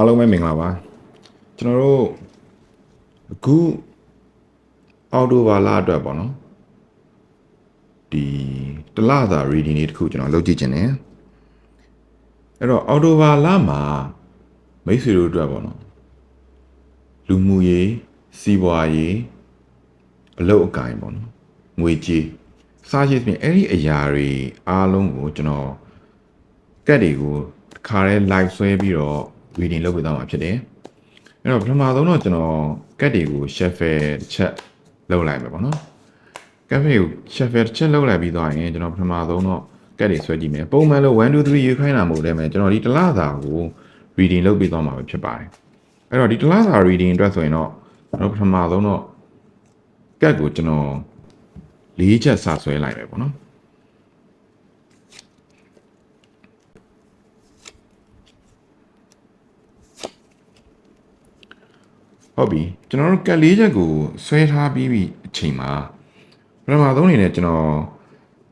အားလုံးပဲမင်္ဂလာပါကျွန်တော်တို့အခုအော်တိုဘာလအတွက်ပေါ့နော်ဒီတလသာ reading လေးတစ်ခုကျွန်တော်လုပ်ကြည့်ခြင်းတယ်အဲ့တော့အော်တိုဘာလမှာမိတ်ဆွေတို့အတွက်ပေါ့နော်လူမှုရေးစီးပွားရေးအလုပ်အကိုင်ပေါ့နော်ငွေကြေးစားရှိသဖြင့်အဲ့ဒီအရာတွေအားလုံးကိုကျွန်တော်ကတ်တွေကိုတစ်ခါတည်း live ဆွဲပြီးတော့ reading လုပ်ပေးသွားမှာဖြစ်တယ်။အဲ့တော့ပထမဆုံးတော့ကျွန်တော်ကတ်တွေကို shuffle တစ်ချက်လုပ်လိုက်မယ်ပေါ့နော်။ကတ်တွေကို shuffle တစ်ချက်လုပ်လိုက်ပြီးသွားရင်ကျွန်တော်ပထမဆုံးတော့ကတ်တွေဆွဲကြည့်မယ်။ပုံမှန်လို့1 2 3ရွေးခိုင်းတာမဟုတ်လည်းမယ်ကျွန်တော်ဒီတစ်လစာကို reading လုပ်ပေးသွားမှာပဲဖြစ်ပါတယ်။အဲ့တော့ဒီတစ်လစာ reading အတွက်ဆိုရင်တော့ကျွန်တော်ပထမဆုံးတော့ကတ်ကိုကျွန်တော်၄ချက်စာဆွဲလိုက်မယ်ပေါ့နော်။ ဟုတ်ပြီကျွန်တော်တို့ကက်လေးချက်ကိုဆွဲထားပြီးပြီအချိန်မှာပထမဆုံးအနေနဲ့ကျွန်တော်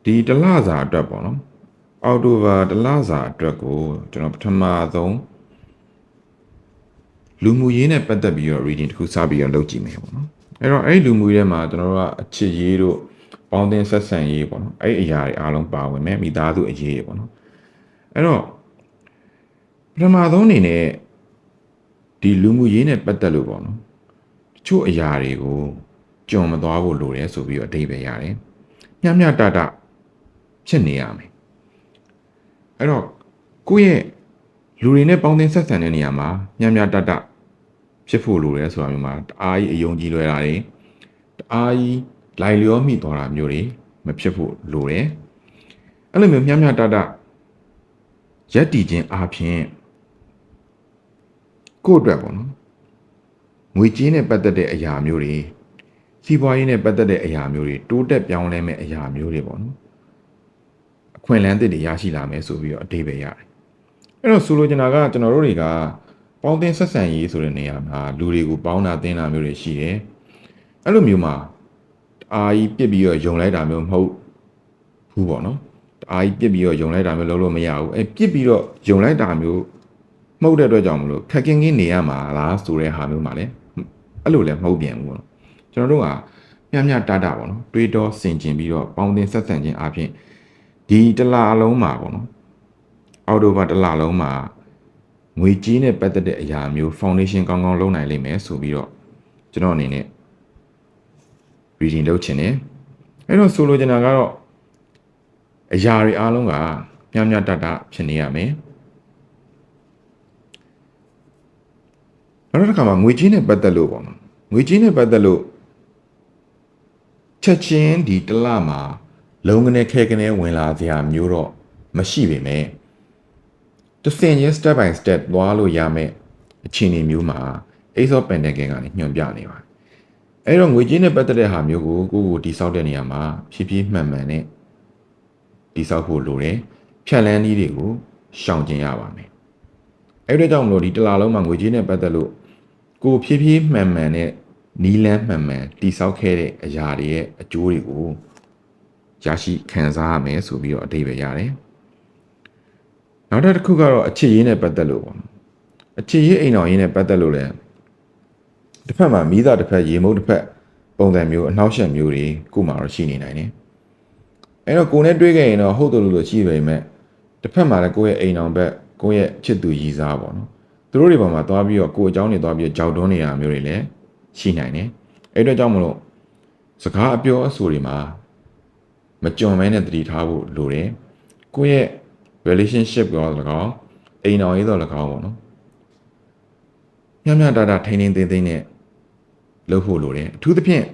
ဒီတလစာအတွက်ပေါ့နော်အောက်တိုဘာတလစာအတွက်ကိုကျွန်တော်ပထမဆုံးလူမှုရေးနဲ့ပတ်သက်ပြီးတော့ reading တစ်ခုစပြီးတော့လုပ်ကြည့်မယ်ပေါ့နော်အဲ့တော့အဲ့ဒီလူမှုရေးထဲမှာကျွန်တော်တို့ကအချစ်ရေးတို့ပေါင်းတင်ဆက်ဆံရေးပေါ့နော်အဲ့ဒီအရာတွေအားလုံးပါဝင်မယ်မိသားစုအရေးတွေပေါ့နော်အဲ့တော့ပထမဆုံးအနေနဲ့ ဒီလူမှုရေးနဲ့ပတ်သက်လို့ပေါ့နော်တချို့အရာတွေကိုကြုံမသွားဖို့လိုတယ်ဆိုပြီးတော့အဓိပ္ပာယ်ရတယ်မျှမျှတတဖြစ်နေရမယ်အဲ့တော့ကိုယ့်ရဲ့လူတွေနဲ့ပေါင်းသင်းဆက်ဆံတဲ့နေရာမှာမျှမျှတတဖြစ်ဖို့လိုတယ်ဆိုတာမျိုးမှာတအားကြီးအယုံကြည်လွယ်တာတွေတအားကြီးလိုက်လျောမိသွားတာမျိုးတွေမဖြစ်ဖို့လိုတယ်အဲ့လိုမျိုးမျှမျှတတရက်တည်ခြင်းအပြင် ကိုယ့်အတွက်ပေါ့နော်ငွေကြေးနဲ့ပတ်သက်တဲ့အရာမျိုးတွေစီးပွားရေးနဲ့ပတ်သက်တဲ့အရာမျိုးတွေတိုးတက်ပြောင်းလဲမဲ့အရာမျိုးတွေပေါ့နော်အခွင့်အလမ်းသစ်တွေရရှိလာမယ်ဆိုပြီးတော့အတိပယ်ရတယ်အဲ့တော့ဆိုလိုချင်တာကကျွန်တော်တို့တွေကပေါင်းသင်းဆက်ဆံရေးဆိုတဲ့နေရာမှာလူတွေကိုပေါင်းတာတင်းတာမျိုးတွေရှိတယ်အဲ့လိုမျိုးမှာအာကြီးပြစ်ပြီးတော့ယုံလိုက်တာမျိုးမဟုတ်ဘူးပေါ့နော်အာကြီးပြစ်ပြီးတော့ယုံလိုက်တာမျိုးလုပ်လို့မရဘူးအဲပြစ်ပြီးတော့ယုံလိုက်တာမျိုး မှုတ်တဲ့အတွက်ကြောင့်မလို့ခက်ကင်းကင်းနေရမှာလားဆိုတဲ့ဟာမျိုးမှာလည်းအဲ့လိုလည်းမဟုတ်ပြန်ဘူးပေါ့နော်ကျွန်တော်တို့ကမျှမျှတတပေါ့နော်တွေးတောဆင်ခြင်ပြီးတော့ပေါင်းတင်ဆက်ဆံခြင်းအပြင်ဒီတစ်လအလုံးမှာပေါ့နော်အော်တိုဘာတစ်လလုံးမှာငွေကြီးနဲ့ပတ်သက်တဲ့အရာမျိုး foundation ကောင်းကောင်းလုပ်နိုင်လိမ့်မယ်ဆိုပြီးတော့ကျွန်တော်အနေနဲ့ reading လုပ်ချင်တယ်အဲ့တော့ဆိုလိုချင်တာကတော့အရာတွေအားလုံးကမျှမျှတတဖြစ်နေရမယ် နောက်တစ်ခါမှာငွေကြေးနဲ့ပတ်သက်လို့ပေါ့နော်ငွေကြေးနဲ့ပတ်သက်လို့ချက်ချင်းဒီတစ်လမှာလုံငနဲ့ခဲကနေဝင်လာစရာမျိုးတော့မရှိပေမဲ့တစ်ဆင့်ချင်း step by step သွားလို့ရမယ်အခြေအနေမျိုးမှာ Ace of Pentacles ကနေညွှန်ပြနေပါတယ်အဲ့တော့ငွေကြေးနဲ့ပတ်သက်တဲ့ဟာမျိုးကိုကိုယ့်ကိုတိဆောက်တဲ့နေရာမှာဖြည်းဖြည်းမှန်မှန်နဲ့တိဆောက်ဖို့လိုတယ်ဖြတ်လန်းနည်းတွေကိုရှောင်ကျဉ်ရပါမယ်အဲ့ဒီကြောင့်မလို့ဒီတစ်လလုံးမှာငွေကြေးနဲ့ပတ်သက်လို့ ကိုဖြည်းဖြည်းမှန်မှန်နဲ့နီးလန်းမှန်မှန်တိဆောက်ခဲ့တဲ့အရာတွေရဲ့အကျိုးတွေကိုရရှိခံစားရမယ်ဆိုပြီးတော့အတိတ်ပဲရတယ်။နောက်တစ်ခုကတော့အချစ်ရေးနဲ့ပတ်သက်လို့ပေါ့နော်။အချစ်ရေးအိမ်တော်ရေးနဲ့ပတ်သက်လို့လည်းတစ်ဖက်မှာမိသားတစ်ဖက်ရေမုတ်တစ်ဖက်ပုံစံမျိုးအနှောက်အယှက်မျိုးတွေကိုမှတော့ရှိနေနိုင်တယ်။အဲတော့ကိုနဲ့တွေးခဲ့ရင်တော့ဟုတ်တယ်လို့လို့ရှိပေမဲ့တစ်ဖက်မှာလည်းကိုယ့်ရဲ့အိမ်တော်ဘက်ကိုယ့်ရဲ့ချစ်သူရည်စားပေါ့နော်။ သူတို့တွေပေါ်မှာသွားပြီးတော့ကိုယ်အကြောင်းတွေသွားပြီးတော့ကြောက်တွန်းနေရမျိုးတွေလည်းရှိနိုင်တယ်။အဲ့အတွက်ကြောင့်မလို့စကားအပြောအဆိုတွေမှာမကြုံမဲနဲ့တတိထားဖို့လိုတယ်။ကိုယ့်ရဲ့ relationship ရော၎င်းအိမ်တော်ရေးတော့၎င်းပေါ့နော်။ညံ့ညံ့တာတာထိန်းထိန်းသိမ်းသိမ်းနဲ့လုပ်ဖို့လိုတယ်။အထူးသဖြင့်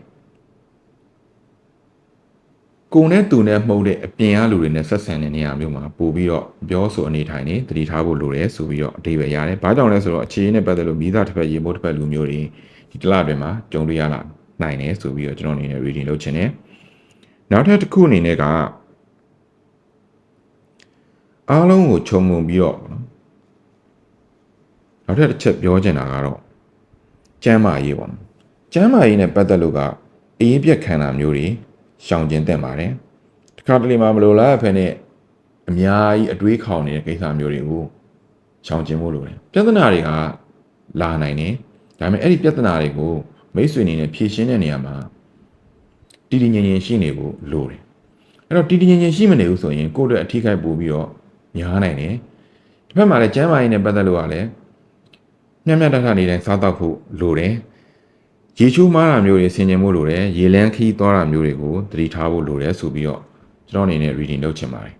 ကိုယ်နဲ့သူနဲ့မှုတ်တဲ့အပြင်အလူတွေနဲ့ဆက်ဆံတဲ့နေရာမျိုးမှာပို့ပြီးတော့ပြောဆိုအနေထိုင်နေတတိထားဖို့လိုတယ်ဆိုပြီးတော့အတိတ်ပဲရတယ်။ဘာကြောင့်လဲဆိုတော့အခြေအနေနဲ့ပတ်သက်လို့မိသားတစ်ဖက်ရေမိုးတစ်ဖက်လူမျိုးတွေဒီတလအတွင်းမှာကြုံတွေ့ရလာနိုင်တယ်ဆိုပြီးတော့ကျွန်တော်အနေနဲ့ reading လုပ်ချင်တယ်။နောက်ထပ်တစ်ခုအနေနဲ့ကအားလုံးကိုခြုံငုံပြီးတော့ပေါ့နော်နောက်ထပ်တစ်ချက်ပြောချင်တာကတော့ကျမ်းမာရေးပေါ့နော်။ကျမ်းမာရေးနဲ့ပတ်သက်လို့ကအရင်ပြက်ခံတာမျိုးတွေ ရှောင်ကျဉ်သင့်ပါတယ်။တစ်ခါတလေမှမလိုလားဖဲနဲ့အများကြီးအတွေးခေါင်နေတဲ့ကိစ္စမျိုးတွေကိုရှောင်ကျဉ်ဖို့လိုတယ်။ပြဿနာတွေကလာနိုင်တယ်ဒါပေမဲ့အဲ့ဒီပြဿနာတွေကိုမိတ်ဆွေအနေနဲ့ဖြေရှင်းတဲ့နေရာမှာတည်တည်ငြိမ်ငြိမ်ရှိနေဖို့လိုတယ်အဲ့တော့တည်တည်ငြိမ်ငြိမ်ရှိမနေဘူးဆိုရင်ကိုယ့်အတွက်အထီးခိုက်ပို့ပြီးတော့များနိုင်တယ်တစ်ဖက်မှာလည်းကျမ်းမာရေးနဲ့ပတ်သက်လို့ကလည်းမျက်မျက်တထနေတိုင်းစားတော့ဖို့လိုတယ် ရေချိုးမားတာမျိုးတွေဆင်ခြင်ဖို့လိုတယ်ရေလန်းခီးသွားတာမျိုးတွေကိုသတိထားဖို့လိုတယ်ဆိုပြီးတော့ကျွန်တော်အနေနဲ့ reading လုပ်ချင်ပါတယ်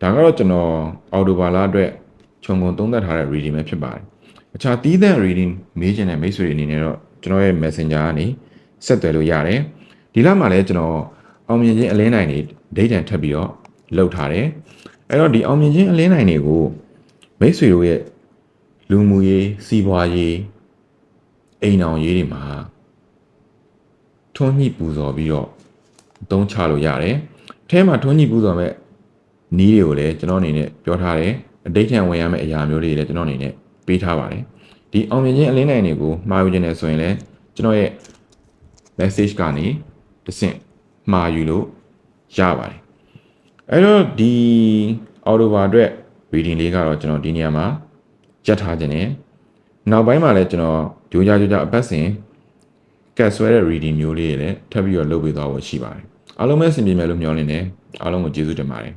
ဒါကတော့ကျွန်တော်အော်တိုဘာလအတွက်ခြုံငုံသုံးသပ်ထားတဲ့ reading ပဲဖြစ်ပါတယ်အခြားတီးသန့် reading မေးချင်တဲ့မိတ်ဆွေတွေအနေနဲ့တော့ကျွန်တော်ရဲ့ messenger ကနေဆက်သွယ်လို့ရတယ်ဒီလမှာလည်းကျွန်တော်အောင်မြင်ခြင်းအလင်းနိုင်တွေဒိတ်တန်ထပ်ပြီးတော့လုပ်ထားတယ်အဲ့တော့ဒီအောင်မြင်ခြင်းအလင်းနိုင်တွေကိုမိတ်ဆွေတို့ရဲ့လူမှုရေးစီးပွားရေး အိမ်အောင်ရေးတွေမှာထွန်းညှိပူဇော်ပြီးတော့အသုံးချလို့ရတယ်အဲထဲမှာထွန်းညှိပူဇော်မဲ့နီးတွေကိုလည်းကျွန်တော်အနေနဲ့ပြောထားတယ်အတိတ်ထံဝင်ရမယ့်အရာမျိုးတွေလည်းကျွန်တော်အနေနဲ့ပေးထားပါတယ်ဒီအောင်မြင်ခြင်းအလင်းနိုင်တွေကိုမှာယူခြင်းနဲ့ဆိုရင်လည်းကျွန်တော်ရဲ့ message ကနေတစ်ဆင့်မှာယူလို့ရပါတယ်အဲ့တော့ဒီ October အတွက် reading လေးကတော့ကျွန်တော်ဒီနေရာမှာကြက်ထားခြင်းနဲ့နောက်ပိုင်းမှာလည်းကျွန်တော် ကြိုးကြားကြိုးကြားအပတ်စဉ်ကတ်ဆွဲတဲ့ reading မျိုးလေးတွေလည်းထပ်ပြီးတော့လုပ်ပေးသွားဖို့ရှိပါတယ်အားလုံးပဲအဆင်ပြေမယ်လို့မျှော်လင့်တယ်အားလုံးကိုကျေးဇူးတင်ပါတယ်